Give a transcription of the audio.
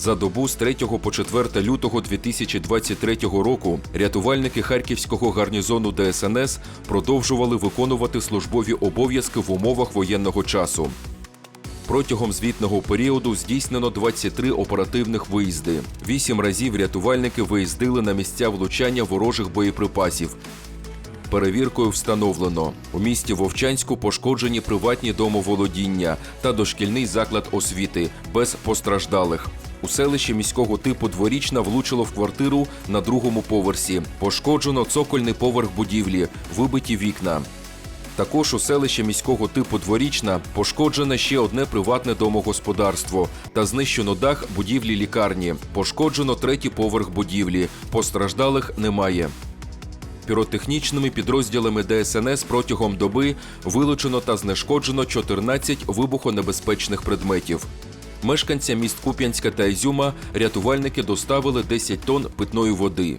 За добу з 3 по 4 лютого 2023 року рятувальники харківського гарнізону ДСНС продовжували виконувати службові обов'язки в умовах воєнного часу. Протягом звітного періоду здійснено 23 оперативних виїзди. Вісім разів рятувальники виїздили на місця влучання ворожих боєприпасів. Перевіркою встановлено у місті Вовчанську пошкоджені приватні домоволодіння та дошкільний заклад освіти без постраждалих. У селищі міського типу дворічна влучило в квартиру на другому поверсі. Пошкоджено цокольний поверх будівлі, вибиті вікна. Також у селищі міського типу дворічна пошкоджене ще одне приватне домогосподарство та знищено дах будівлі лікарні. Пошкоджено третій поверх будівлі. Постраждалих немає. Піротехнічними підрозділами ДСНС протягом доби вилучено та знешкоджено 14 вибухонебезпечних предметів. Мешканцям міст Куп'янська та Ізюма рятувальники доставили 10 тонн питної води.